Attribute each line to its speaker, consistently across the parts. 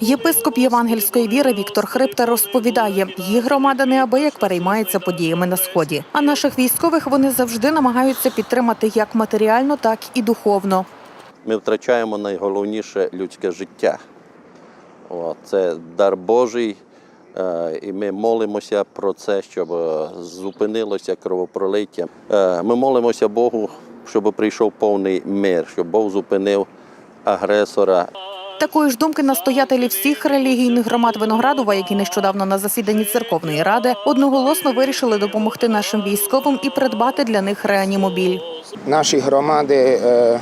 Speaker 1: Єпископ євангельської віри Віктор Хрипта розповідає, їх громада неабияк переймається подіями на сході. А наших військових вони завжди намагаються підтримати як матеріально, так і духовно.
Speaker 2: Ми втрачаємо найголовніше людське життя. Це дар Божий, е, і ми молимося про це, щоб е, зупинилося кровопролиття. Е, Ми молимося Богу, щоб прийшов повний мир, щоб Бог зупинив агресора.
Speaker 1: Такої ж думки настоятелі всіх релігійних громад Виноградова, які нещодавно на засіданні церковної ради одноголосно вирішили допомогти нашим військовим і придбати для них реанімобіль.
Speaker 3: Наші громади е,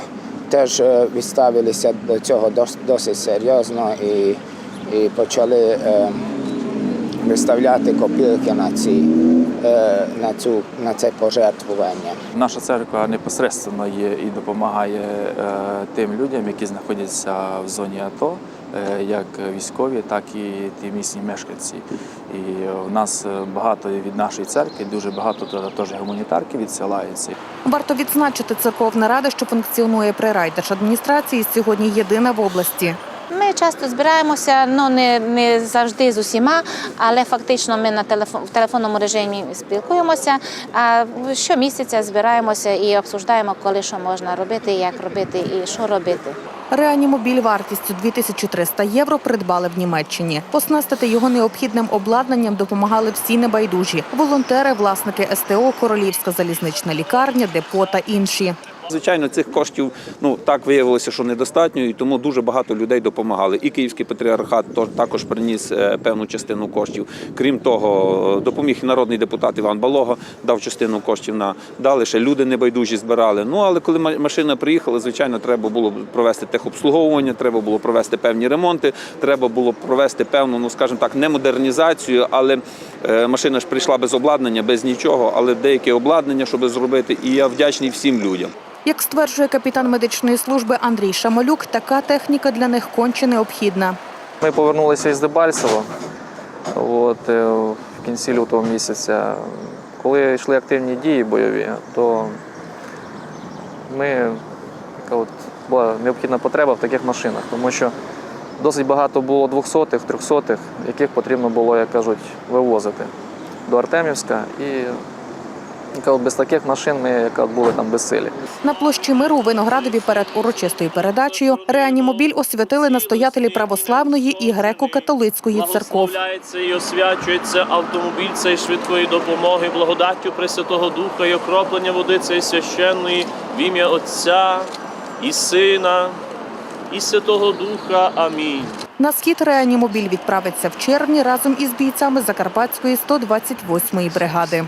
Speaker 3: теж е, відставилися до цього дос- досить серйозно і, і почали е, виставляти копілки на, ці, е, на, цю, на це пожертвування.
Speaker 4: Наша церква непосередньо є і допомагає е, тим людям, які знаходяться в зоні АТО, е, як військові, так і ті місні мешканці. І в нас багато від нашої церкви, дуже багато туди теж гуманітарки відсилаються.
Speaker 1: Варто відзначити церковна рада, що функціонує при райдержадміністрації, сьогодні єдина в області.
Speaker 5: Ми часто збираємося, ну не, не завжди з усіма, але фактично ми на телефон в телефонному режимі спілкуємося. А щомісяця збираємося і обсуждаємо, коли що можна робити, як робити і що робити.
Speaker 1: Реанімобіль вартістю 2300 євро придбали в Німеччині. Оснастити його необхідним обладнанням допомагали всі небайдужі – волонтери, власники СТО, Королівська залізнична лікарня, депо та інші.
Speaker 6: Звичайно, цих коштів ну так виявилося, що недостатньо, і тому дуже багато людей допомагали. І Київський патріархат також приніс е, певну частину коштів. Крім того, допоміг народний депутат Іван Балого, дав частину коштів на дали ще люди небайдужі збирали. Ну але коли машина приїхала, звичайно, треба було провести техобслуговування, треба було провести певні ремонти, треба було провести певну, ну скажімо так, не модернізацію, але е, машина ж прийшла без обладнання, без нічого, але деяке обладнання, щоб зробити. І я вдячний всім людям.
Speaker 1: Як стверджує капітан медичної служби Андрій Шамалюк, така техніка для них конче необхідна.
Speaker 7: Ми повернулися із Дебальцево от, е, в кінці лютого місяця. Коли йшли активні дії бойові, то ми, от, була необхідна потреба в таких машинах, тому що досить багато було 200-х, 300-х, яких потрібно було, як кажуть, вивозити до Артемівська. І от, без таких машин ми яка от, були там безсилі.
Speaker 1: На площі миру у Виноградові перед урочистою передачею реанімобіль освятили настоятелі православної і греко-католицької церков.
Speaker 8: Благословляється і освячується автомобіль цей швидкої допомоги, благодаттю Пресвятого Духа і окроплення води цієї священної в ім'я Отця і Сина і Святого Духа. Амінь.
Speaker 1: На схід реанімобіль відправиться в червні разом із бійцями Закарпатської 128-ї бригади.